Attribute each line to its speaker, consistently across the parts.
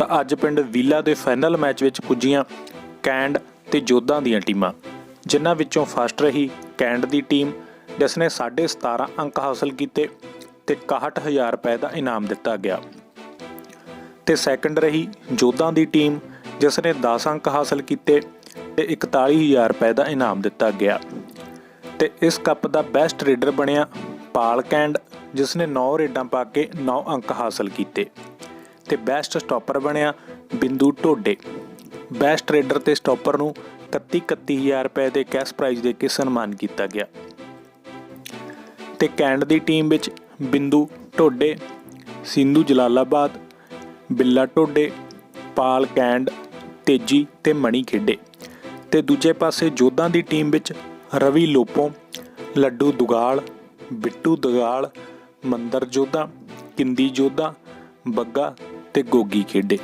Speaker 1: ਤਾਂ ਅੱਜ ਪਿੰਡ ਵੀਲਾ ਦੇ ਫਾਈਨਲ ਮੈਚ ਵਿੱਚ ਪੁੱਜੀਆਂ ਕੈਂਡ ਤੇ ਜੋਧਾਂ ਦੀਆਂ ਟੀਮਾਂ, ਜਿਨ੍ਹਾਂ ਵਿੱਚੋਂ ਫਸਟ ਰਹੀ ਕੈਂਡ ਦੀ ਟੀਮ ਜਿਸ ਨੇ 17.5 ਅੰਕ ਹਾਸਲ ਕੀਤੇ ਤੇ 61000 ਰੁਪਏ ਦਾ ਇਨਾਮ ਦਿੱਤਾ ਗਿਆ। ਤੇ ਸੈਕੰਡ ਰਹੀ ਜੋਧਾਂ ਦੀ ਟੀਮ ਜਿਸ ਨੇ 10 ਅੰਕ ਹਾਸਲ ਕੀਤੇ ਤੇ 41000 ਰੁਪਏ ਦਾ ਇਨਾਮ ਦਿੱਤਾ ਗਿਆ। ਤੇ ਇਸ ਕੱਪ ਦਾ ਬੈਸਟ ਰੇਡਰ ਬਣਿਆ ਪਾਲ ਕੈਂਡ ਜਿਸ ਨੇ 9 ਰੇਡਾਂ ਪਾ ਕੇ 9 ਅੰਕ ਹਾਸਲ ਕੀਤੇ। ਤੇ ਬੈਸਟ ਸਟਾਪਰ ਬਣਿਆ ਬਿੰਦੂ ਢੋਡੇ। ਬੈਸਟ ਰੇਡਰ ਤੇ ਸਟਾਪਰ ਨੂੰ 31 31000 ਰੁਪਏ ਦੇ ਕੈਸ਼ ਪ੍ਰਾਈਜ਼ ਦੇ ਕੇ ਸਨਮਾਨ ਕੀਤਾ ਗਿਆ। ਤੇ ਕੈਂਡ ਦੀ ਟੀਮ ਵਿੱਚ ਬਿੰਦੂ ਢੋਡੇ, ਸਿੰਧੂ ਜਲਾਲਾਬਾਦ, ਬਿੱਲਾ ਢੋਡੇ, ਪਾਲ ਕੈਂਡ ਤੇਜੀ ਤੇ ਮਣੀ ਖੇਡੇ। ਤੇ ਦੂਜੇ ਪਾਸੇ ਜੋਧਾਂ ਦੀ ਟੀਮ ਵਿੱਚ ਰਵੀ ਲੋਪੋ, ਲੱਡੂ ਦੁਗਾਲ, ਬਿੱਟੂ ਦੁਗਾਲ, ਮੰਦਰ ਜੋਧਾ, ਕਿੰਦੀ ਜੋਧਾ, ਬੱਗਾ ਤੇ ਗੋਗੀ ਖੇਡੇ।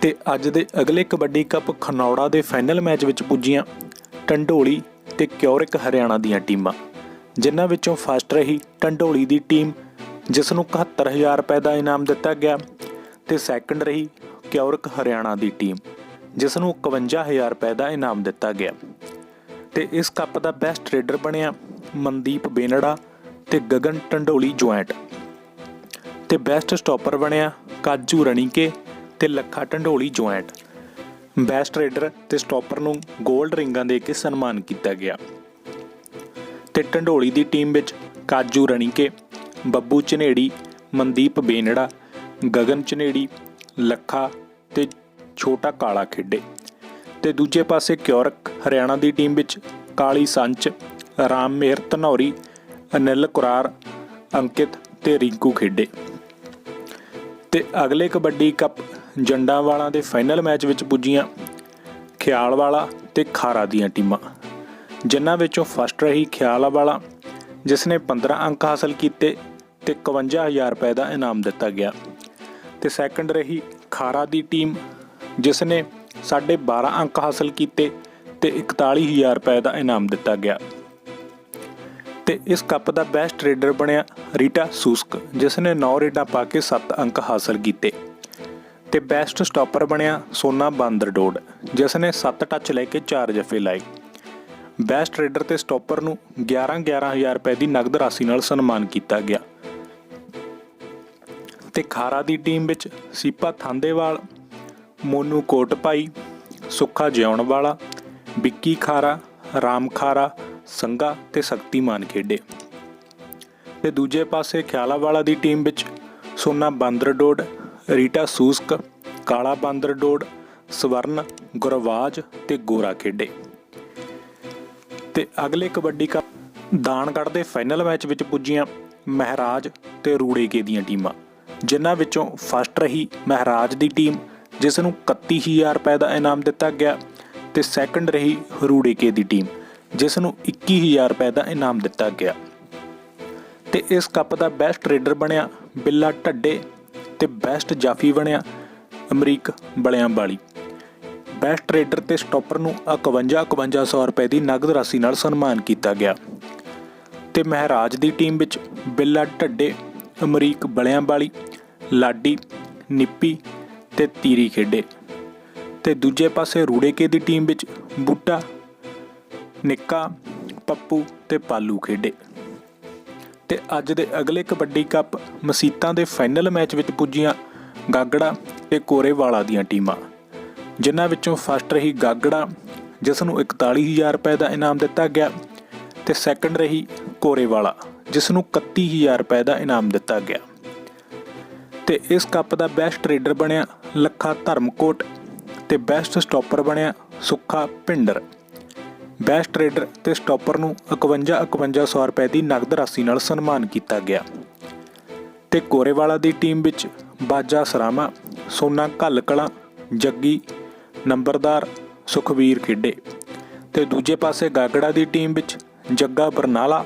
Speaker 1: ਤੇ ਅੱਜ ਦੇ ਅਗਲੇ ਕਬੱਡੀ ਕੱਪ ਖਨੌੜਾ ਦੇ ਫਾਈਨਲ ਮੈਚ ਵਿੱਚ ਪੁੱਜੀਆਂ ਟੰਡੋਲੀ ਤੇ ਕਿਉਰਿਕ ਹਰਿਆਣਾ ਦੀਆਂ ਟੀਮਾਂ, ਜਿਨ੍ਹਾਂ ਵਿੱਚੋਂ ਫਸਟ ਰਹੀ ਟੰਡੋਲੀ ਦੀ ਟੀਮ, ਜਿਸ ਨੂੰ 71000 ਰੁਪਏ ਦਾ ਇਨਾਮ ਦਿੱਤਾ ਗਿਆ, ਤੇ ਸੈਕੰਡ ਰਹੀ ਕਿਉਰਿਕ ਹਰਿਆਣਾ ਦੀ ਟੀਮ, ਜਿਸ ਨੂੰ 51000 ਰੁਪਏ ਦਾ ਇਨਾਮ ਦਿੱਤਾ ਗਿਆ। ਤੇ ਇਸ ਕੱਪ ਦਾ ਬੈਸਟ ਰੇਡਰ ਬਣਿਆ ਮਨਦੀਪ ਬੇਨੜਾ ਤੇ ਗਗਨ ਟੰਡੋਲੀ ਜੁਆਇੰਟ ਤੇ ਬੈਸਟ ਸਟਾਪਰ ਬਣਿਆ ਕਾਜੂ ਰਣੀਕੇ ਤੇ Lakha Dhandoli joint best raider ਤੇ ਸਟਾਪਰ ਨੂੰ 골ਡ ਰਿੰਗਾਂ ਦੇ ਕੇ ਸਨਮਾਨ ਕੀਤਾ ਗਿਆ। ਤੇ ਢੰਡੋਲੀ ਦੀ ਟੀਮ ਵਿੱਚ ਕਾਜੂ ਰਣੀਕੇ, ਬੱਬੂ ਚਨੇੜੀ ਮਨਦੀਪ ਬੇਨੜਾ, ਗਗਨ ਝਨੇੜੀ, ਲੱਖਾ ਤੇ ਛੋਟਾ ਕਾਲਾ ਖੇਡੇ। ਤੇ ਦੂਜੇ ਪਾਸੇ ਕਿਉਰਕ ਹਰਿਆਣਾ ਦੀ ਟੀਮ ਵਿੱਚ ਕਾਲੀ ਸੰਚ, ਰਾਮ ਮੇਰ ਧਨੌਰੀ, ਅਨਿਲ ਕੁਰਾਰ, ਅੰਕਿਤ ਤੇ ਰਿੰਕੂ ਖੇਡੇ। ਤੇ ਅਗਲੇ ਕਬੱਡੀ ਕੱਪ ਜੰਡਾਂ ਵਾਲਾ ਦੇ ਫਾਈਨਲ ਮੈਚ ਵਿੱਚ ਪੁੱਜੀਆਂ ਖਿਆਲ ਵਾਲਾ ਤੇ ਖਾਰਾ ਦੀਆਂ ਟੀਮਾਂ। ਜਿਨ੍ਹਾਂ ਵਿੱਚੋਂ ਫਸਟ ਰਹੀ ਖਿਆਲ ਵਾਲਾ ਜਿਸ ਨੇ 15 ਅੰਕ ਹਾਸਲ ਕੀਤੇ ਤੇ 51000 ਰੁਪਏ ਦਾ ਇਨਾਮ ਦਿੱਤਾ ਗਿਆ। ਤੇ ਸੈਕੰਡ ਰਹੀ ਖਾਰਾ ਦੀ ਟੀਮ, ਜਿਸ ਨੇ 12.5 ਅੰਕ ਹਾਸਲ ਕੀਤੇ ਤੇ 41000 ਰੁਪਏ ਦਾ ਇਨਾਮ ਦਿੱਤਾ ਗਿਆ। ਤੇ ਇਸ ਕੱਪ ਦਾ ਬੈਸਟ ਰੇਡਰ ਬਣਿਆ ਰੀਟਾ ਸੂਸਕ ਜਿਸ ਨੇ 9 ਰੇਡਾਂ ਪਾ ਕੇ 7 ਅੰਕ ਹਾਸਲ ਕੀਤੇ। ਤੇ ਬੈਸਟ ਸਟਾਪਰ ਬਣਿਆ ਸੋਨਾ ਬਾਂਦਰ ਜਿਸ ਨੇ 7 ਟੱਚ ਲੈ ਕੇ 4 ਜਫੇ ਲਾਏ। ਬੈਸਟ ਰੇਡਰ ਤੇ ਸਟਾਪਰ ਨੂੰ 11 11000 ਰੁਪਏ ਦੀ ਨਗਦ ਰਾਸ਼ੀ ਨਾਲ ਸਨਮਾਨ ਕੀਤਾ ਗਿਆ। ਤੇ ਖਾਰਾ ਦੀ ਟੀਮ ਵਿੱਚ ਸੀਪਾ ਥਾਂਦੇਵਾਲ, ਮੋਨੂ ਕੋਟਪਾਈ ਸੁੱਖਾ ਜਿਉਣ ਵਾਲਾ, ਵਿੱਕੀ ਖਾਰਾ, ਰਾਮ ਖਾਰਾ ਸੰਗਾ ਤੇ ਸ਼ਕਤੀਮਾਨ ਖੇਡੇ। ਤੇ ਦੂਜੇ ਪਾਸੇ ਖਿਆਲਾ ਵਾਲਾ ਦੀ ਟੀਮ ਵਿੱਚ ਸੋਨਾ ਬਾਂਦਰਡੋਡ ਰੀਟਾ ਸੂਸਕ, ਕਾਲਾ ਬਾਂਦਰਡੋਡ ਸਵਰਨ, ਗੁਰਵਾਜ ਤੇ ਗੋਰਾ ਖੇਡੇ। ਤੇ ਅਗਲੇ ਕਬੱਡੀ ਕੱਪ ਦਾਨਗੜ੍ਹ ਦੇ ਫਾਈਨਲ ਮੈਚ ਵਿੱਚ ਪੁੱਜੀਆਂ ਮਹਿਰਾਜ ਤੇ ਰੂੜੇਕੇ ਦੀਆਂ ਟੀਮਾਂ, ਜਿਨ੍ਹਾਂ ਵਿੱਚੋਂ ਫਸਟ ਰਹੀ ਮਹਿਰਾਜ ਦੀ ਟੀਮ, ਜਿਸ ਨੂੰ 31000 ਰੁਪਏ ਦਾ ਇਨਾਮ ਦਿੱਤਾ ਗਿਆ, ਤੇ ਸੈਕੰਡ ਰਹੀ ਰੂੜੇਕੇ ਦੀ ਟੀਮ। ਜਿਸ ਨੂੰ 21000 ਰੁਪਏ ਦਾ ਇਨਾਮ ਦਿੱਤਾ ਗਿਆ। ਤੇ ਇਸ ਕੱਪ ਦਾ ਬੈਸਟ ਰੇਡਰ ਬਣਿਆ ਬਿੱਲਾ ਢੱਡੇ ਤੇ ਬੈਸਟ ਜਾਫੀ ਬਣਿਆ ਅਮਰੀਕ ਬਲਿਆਂ ਵਾਲੀ ਬੈਸਟ ਰੇਡਰ ਤੇ ਸਟਾਪਰ ਨੂੰ 51 5100 ਰੁਪਏ ਦੀ ਨਗਦ ਰਾਸ਼ੀ ਨਾਲ ਸਨਮਾਨ ਕੀਤਾ ਗਿਆ। ਤੇ ਮਹਾਰਾਜ ਦੀ ਟੀਮ ਵਿੱਚ ਬਿੱਲਾ ਢੱਡੇ, ਅਮਰੀਕ ਬਲਿਆਂ ਵਾਲੀ ਲਾਡੀ, ਨਿੱਪੀ ਤੇ ਤੀਰੀ ਖੇਡੇ। ਤੇ ਦੂਜੇ ਪਾਸੇ ਰੂੜੇਕੇ ਦੀ ਟੀਮ ਵਿੱਚ ਬੂਟਾ ਨਿੱਕਾ, ਪੱਪੂ ਤੇ ਪਾਲੂ ਖੇਡੇ। ਤੇ ਅੱਜ ਦੇ ਅਗਲੇ ਕਬੱਡੀ ਕੱਪ ਮਸੀਤਾਂ ਦੇ ਫਾਈਨਲ ਮੈਚ ਵਿੱਚ ਪੁੱਜੀਆਂ ਗਾਗੜਾ ਤੇ ਕੋਰੇਵਾਲਾ ਦੀਆਂ ਟੀਮਾਂ, ਜਿਨ੍ਹਾਂ ਵਿੱਚੋਂ ਫਸਟ ਰਹੀ ਗਾਗੜਾ, ਜਿਸ ਨੂੰ 41000 ਰੁਪਏ ਦਾ ਇਨਾਮ ਦਿੱਤਾ ਗਿਆ, ਤੇ ਸੈਕੰਡ ਰਹੀ ਕੋਰੇਵਾਲਾ, ਜਿਸ ਨੂੰ 31000 ਰੁਪਏ ਦਾ ਇਨਾਮ ਦਿੱਤਾ ਗਿਆ। ਤੇ ਇਸ ਕੱਪ ਦਾ ਬੈਸਟ ਰੇਡਰ ਬਣਿਆ ਲੱਖਾ ਧਰਮਕੋਟ ਤੇ ਬੈਸਟ ਸਟਾਪਰ ਬਣਿਆ ਸੁੱਖਾ ਭਿੰਡਰ ਬੈਸਟ ਰੇਡਰ ਤੇ ਸਟਾਪਰ ਨੂੰ 51 5100 ਰੁਪਏ ਦੀ ਨਗਦ ਰਾਸ਼ੀ ਨਾਲ ਸਨਮਾਨ ਕੀਤਾ ਗਿਆ। ਤੇ ਕੋਰੇਵਾਲਾ ਦੀ ਟੀਮ ਵਿੱਚ ਬਾਜਾ ਸਰਾਮਾ, ਸੋਨਾ ਘੱਲਕਲਾਂ, ਜੱਗੀ, ਨੰਬਰਦਾਰ ਸੁਖਵੀਰ ਖੇਡੇ। ਤੇ ਦੂਜੇ ਪਾਸੇ ਗਾਗੜਾ ਦੀ ਟੀਮ ਵਿੱਚ ਜੱਗਾ ਬਰਨਾਲਾ,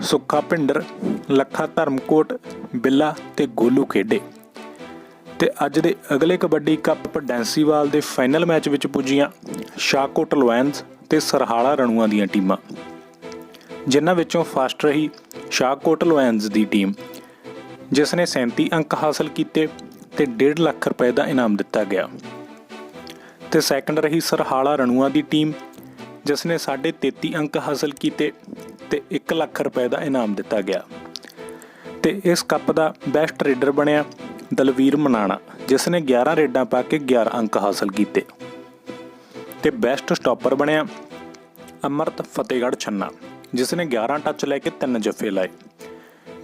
Speaker 1: ਸੁੱਖਾ ਭਿੰਡਰ, ਲੱਖਾ ਧਰਮਕੋਟ, ਬਿੱਲਾ ਤੇ ਗੋਲੂ ਖੇਡੇ। ਤੇ ਅੱਜ ਦੇ ਅਗਲੇ ਕਬੱਡੀ ਕੱਪ ਡੈਂਸੀਵਾਲ ਦੇ ਫਾਈਨਲ ਮੈਚ ਵਿੱਚ ਪੁੱਜੀਆਂ ਸ਼ਾਹਕੋਟ ਲੋਇਨਸ ਤੇ ਸਰਹਾਲਾ ਰਣੂਆਂ ਦੀਆਂ ਟੀਮਾਂ। ਜਿਨ੍ਹਾਂ ਵਿੱਚੋਂ ਫਸਟ ਰਹੀ ਸ਼ਾਹਕੋਟ ਲੋਇਨਸ ਦੀ ਟੀਮ, ਜਿਸ ਨੇ 37 ਅੰਕ ਹਾਸਲ ਕੀਤੇ ਤੇ 1.5 ਲੱਖ ਰੁਪਏ ਦਾ ਇਨਾਮ ਦਿੱਤਾ ਗਿਆ। ਤੇ ਸੈਕੰਡ ਰਹੀ ਸਰਹਾਲਾ ਰਣੂਆਂ ਦੀ ਟੀਮ, ਜਿਸ ਨੇ 33 ਅੰਕ ਹਾਸਲ ਕੀਤੇ ਤੇ 1 ਲੱਖ ਰੁਪਏ ਦਾ ਇਨਾਮ ਦਿੱਤਾ ਗਿਆ। ਤੇ ਇਸ ਕੱਪ ਦਾ ਬੈਸਟ ਰੇਡਰ ਬਣਿਆ ਦਲਵੀਰ ਮਨਾਣਾ, ਜਿਸ ਨੇ 11 ਰੇਡਾਂ ਪਾ ਕੇ 11 ਅੰਕ ਹਾਸਲ ਕੀਤੇ। ਤੇ ਬੈਸਟ ਸਟਾਪਰ ਬਣਿਆ ਅਮਰਤ ਫਤਿਹਗੜ੍ਹ ਛੰਨਾ, ਜਿਸ ਨੇ 11 ਟੱਚ ਲੈ ਕੇ 3 ਜੱਫੇ ਲਾਏ।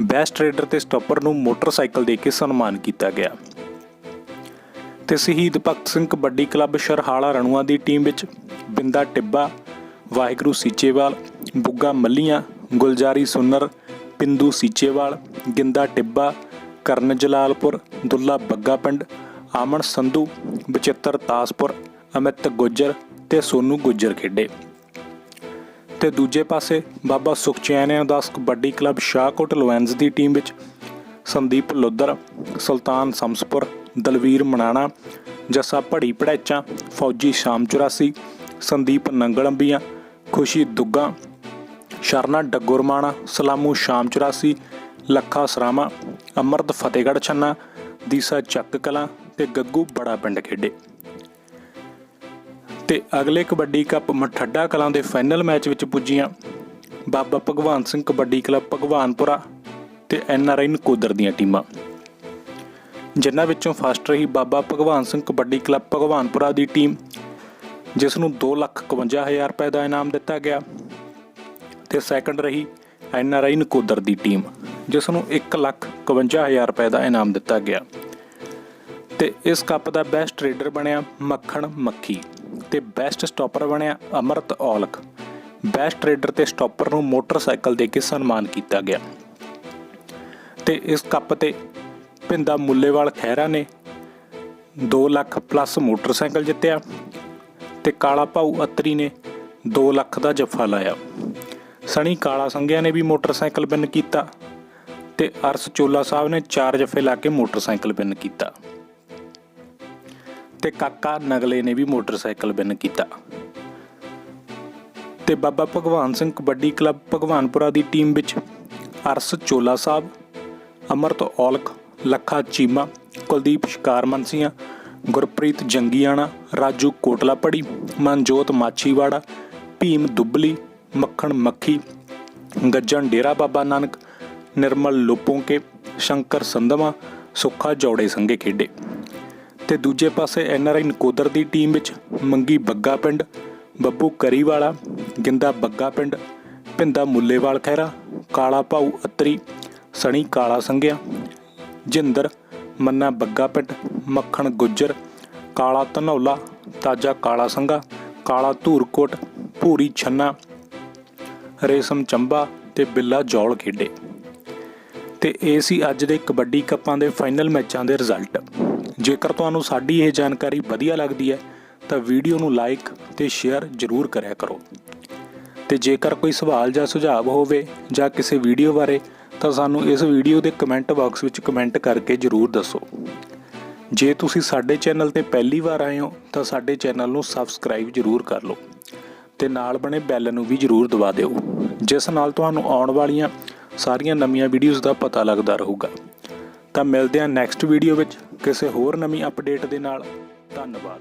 Speaker 1: ਬੈਸਟ ਰੇਡਰ ਤੇ ਸਟਾਪਰ ਨੂੰ ਮੋਟਰਸਾਈਕਲ ਦੇ ਕੇ ਸਨਮਾਨ ਕੀਤਾ ਗਿਆ। ਤੇ ਸ਼ਹੀਦ ਭਗਤ ਸਿੰਘ ਕਬੱਡੀ ਕਲੱਬ ਸ਼ਰਹਾਲਾ ਰਣੂਆਂ ਦੀ ਟੀਮ ਵਿੱਚ ਬਿੰਦਾ ਟਿੱਬਾ, ਵਾਹਿਗੁਰੂ ਸੀਚੇਵਾਲ, ਬੁੱਗਾ ਮੱਲੀਆਂ, ਗੁਲਜਾਰੀ ਸੁੰਨਰ, ਪਿੰਦੂ ਸੀਚੇਵਾਲ, ਗਿੰਦਾ ਟਿੱਬਾ, ਕਰਨ ਜਲਾਲਪੁਰ, ਦੁੱਲਾ ਬੱਗਾ ਪਿੰਡ ਆਮਣ ਸੰਧੂ, ਬਚਿੱਤਰ ਤਾਸਪੁਰ ਅਮਿਤ ਗੁੱਜਰ ਤੇ ਸੋਨੂ ਗੁੱਜਰ ਖੇਡੇ। ਤੇ ਦੂਜੇ ਪਾਸੇ ਬਾਬਾ ਸੁਖਚੈਨ ਦਾਸ ਕਬੱਡੀ ਕਲੱਬ ਸ਼ਾਹਕੋਟ ਲੋਇਨਸ ਦੀ ਟੀਮ ਵਿੱਚ ਸੰਦੀਪ ਲੋਦਰ ਸੁਲਤਾਨ ਸਮਸਪੁਰ, ਦਲਵੀਰ ਮਨਾਣਾ, ਜੱਸਾ ਭੜੀ ਭੜੈਚਾਂ, ਫੌਜੀ ਸ਼ਾਮ 84 ਸੰਦੀਪ ਨੰਗਲੰਬੀਆਂ, ਖੁਸ਼ੀ ਦੁੱਗਾ, ਸ਼ਰਨਾ ਡੱਗੁਰਮਾਣਾ, ਸਲਾਮੂ ਸ਼ਾਮ 84 ਲੱਖਾ ਸਰਾਮਾ, ਅਮਰਤ ਫਤਿਹਗੜ੍ਹ ਛੰਨਾ, ਦੀਸਾ ਚੱਕ ਕਲਾਂ ਤੇ ਗੱਗੂ ਬੜਾ ਪਿੰਡ ਖੇਡੇ। ਤੇ ਅਗਲੇ ਕਬੱਡੀ ਕੱਪ ਮਠੱਡਾ ਕਲਾਂ ਦੇ ਫਾਈਨਲ ਮੈਚ ਵਿੱਚ ਪੁੱਜੀਆਂ ਬਾਬਾ ਭਗਵਾਨ ਸਿੰਘ ਕਬੱਡੀ ਕਲੱਬ ਭਗਵਾਨਪੁਰਾ ਤੇ ਐਨ ਆਰ ਆਈ ਨਕੋਦਰ ਦੀਆਂ ਟੀਮਾਂ। ਜਿਨ੍ਹਾਂ ਵਿੱਚੋਂ ਫਸਟ ਰਹੀ ਬਾਬਾ ਭਗਵਾਨ ਸਿੰਘ ਕਬੱਡੀ ਕਲੱਬ ਭਗਵਾਨਪੁਰਾ ਦੀ ਟੀਮ, ਜਿਸ ਨੂੰ 251000 ਰੁਪਏ ਦਾ ਇਨਾਮ ਦਿੱਤਾ ਗਿਆ ਤੇ ਸੈਕੰਡ ਰਹੀ ਐਨ ਆਰ ਆਈ ਨਕੋਦਰ ਦੀ ਟੀਮ, ਜਿਸ ਨੂੰ 151000 ਰੁਪਏ ਦਾ ਇਨਾਮ ਦਿੱਤਾ ਗਿਆ ਤੇ ਇਸ ਕੱਪ ਦਾ ਬੈਸਟ ਰੇਡਰ ਬਣਿਆ ਮੱਖਣ ਮੱਖੀ। ਤੇ ਬੈਸਟ ਸਟਾਪਰ ਬਣਿਆ ਅਮਰਤ ਔਲਖ। ਬੈਸਟ ਰੇਡਰ ਤੇ ਸਟਾਪਰ ਨੂੰ ਮੋਟਰਸਾਈਕਲ ਦੇ ਕੇ ਸਨਮਾਨ ਕੀਤਾ ਗਿਆ। ਤੇ ਇਸ ਕੱਪ ਤੇ ਭਿੰਦਾ ਮੁੱਲੇਵਾਲ ਖਹਿਰਾ ਨੇ 2 ਲੱਖ ਪਲੱਸ ਮੋਟਰਸਾਈਕਲ ਜਿੱਤਿਆ ਤੇ ਕਾਲਾ ਭਾਊ ਅਤਰੀ ਨੇ 2 ਲੱਖ ਦਾ ਜੱਫਾ ਲਾਇਆ। ਸਣੀ ਕਾਲਾ ਸੰਘਿਆ ਨੇ ਵੀ ਮੋਟਰਸਾਈਕਲ ਬਿੰਨ ਕੀਤਾ ਤੇ ਅਰਸ ਚੋਲਾ ਸਾਹਿਬ ਨੇ 4 ਜੱਫੇ ਲਾ ਕੇ ਮੋਟਰਸਾਈਕਲ ਬਿੰਨ ਕੀਤਾ। ਤੇ ਕਾਕਾ ਨਗਲੇ ਨੇ ਵੀ ਮੋਟਰਸਾਈਕਲ ਵਿਨ ਕੀਤਾ। ਤੇ ਬਾਬਾ ਭਗਵਾਨ ਸਿੰਘ ਕਬੱਡੀ ਕਲੱਬ ਭਗਵਾਨਪੁਰਾ ਦੀ ਟੀਮ ਵਿੱਚ ਅਰਸ ਚੋਲਾ ਸਾਹਿਬ, ਅਮਰਤ ਔਲਖ, ਲੱਖਾ ਚੀਮਾ, ਕੁਲਦੀਪ ਸ਼ਿਕਾਰਮਨਸੀਆਂ ਗੁਰਪ੍ਰੀਤ ਜੰਗੀਆਣਾ, ਰਾਜੂ ਕੋਟਲਾਪੜੀ, ਮਨਜੋਤ ਮਾਛੀਵਾੜਾ, ਭੀਮ ਦੁੱਬਲੀ, ਮੱਖਣ ਮੱਖੀ, ਗੱਜਣ ਡੇਰਾ ਬਾਬਾ ਨਾਨਕ, ਨਿਰਮਲ ਲੋਪੋਂਕੇ, ਸ਼ੰਕਰ ਸੰਧਵਾ, ਸੁੱਖਾ ਜੋੜੇ ਸੰਗੇ ਖੇਡੇ। ਤੇ ਦੂਜੇ ਪਾਸੇ ਐਨਆਰਆਈ ਨਕੋਦਰ ਦੀ ਟੀਮ ਵਿੱਚ ਮੰਗੀ ਬੱਗਾ ਪਿੰਡ, ਬੱਬੂ ਕਰੀਵਾਲਾ, ਗਿੰਦਾ ਬੱਗਾ ਪਿੰਡ, ਭਿੰਦਾ ਮੁੱਲੇਵਾਲ ਖਹਿਰਾ, ਕਾਲਾ ਭਾਊ ਅਤਰੀ, ਸਣੀ ਕਾਲਾ ਸੰਘਿਆ, ਜਿੰਦਰ, ਮੰਨਾ ਬੱਗਾ ਪਿੰਡ, ਮੱਖਣ ਗੁੱਜਰ, ਕਾਲਾ ਧਨੌਲਾ, ਤਾਜਾ ਕਾਲਾ ਸੰਘਾ, ਕਾਲਾ ਧੂਰਕੋਟ, ਭੂਰੀ ਛੰਨਾ, ਰੇਸ਼ਮ ਚੰਬਾ ਤੇ ਬਿੱਲਾ ਜੌਲ ਖੇਡੇ। ਤੇ ਇਹ ਸੀ ਅੱਜ ਦੇ ਕਬੱਡੀ ਕੱਪਾਂ ਦੇ ਫਾਈਨਲ ਮੈਚਾਂ ਦੇ ਰਿਜ਼ਲਟ। ਜੇਕਰ ਤੁਹਾਨੂੰ ਸਾਡੀ ਇਹ ਜਾਣਕਾਰੀ ਵਧੀਆ ਲੱਗਦੀ ਹੈ, ਤਾਂ ਵੀਡੀਓ ਨੂੰ ਲਾਈਕ ਤੇ ਸ਼ੇਅਰ ਜ਼ਰੂਰ ਕਰਿਆ ਕਰੋ। ਤੇ ਜੇਕਰ ਕੋਈ ਸਵਾਲ ਜਾਂ ਸੁਝਾਅ ਹੋਵੇ ਜਾਂ ਕਿਸੇ ਵੀਡੀਓ ਬਾਰੇ, ਤਾਂ ਸਾਨੂੰ ਇਸ ਵੀਡੀਓ ਦੇ ਕਮੈਂਟ ਬਾਕਸ ਵਿੱਚ ਕਮੈਂਟ ਕਰਕੇ ਜ਼ਰੂਰ ਦੱਸੋ। ਜੇ ਤੁਸੀਂ ਸਾਡੇ ਚੈਨਲ ਤੇ ਪਹਿਲੀ ਵਾਰ ਆਏ ਹੋ, ਤਾਂ ਸਾਡੇ ਚੈਨਲ ਨੂੰ ਸਬਸਕ੍ਰਾਈਬ ਜ਼ਰੂਰ ਕਰ ਲਓ ਤੇ ਨਾਲ ਬਣੇ ਬੈਲ ਨੂੰ ਵੀ ਜ਼ਰੂਰ ਦਬਾ ਦਿਓ, ਜਿਸ ਨਾਲ ਤੁਹਾਨੂੰ ਆਉਣ ਵਾਲੀਆਂ ਸਾਰੀਆਂ ਨਵੀਆਂ ਵੀਡੀਓਜ਼ ਦਾ ਪਤਾ ਲੱਗਦਾ ਰਹੂਗਾ। ਤਾਂ ਮਿਲਦੇ ਹਾਂ ਨੈਕਸਟ ਵੀਡੀਓ ਵਿੱਚ ਕਿਸੇ ਹੋਰ ਨਵੀਂ ਅਪਡੇਟ ਦੇ ਨਾਲ। ਧੰਨਵਾਦ।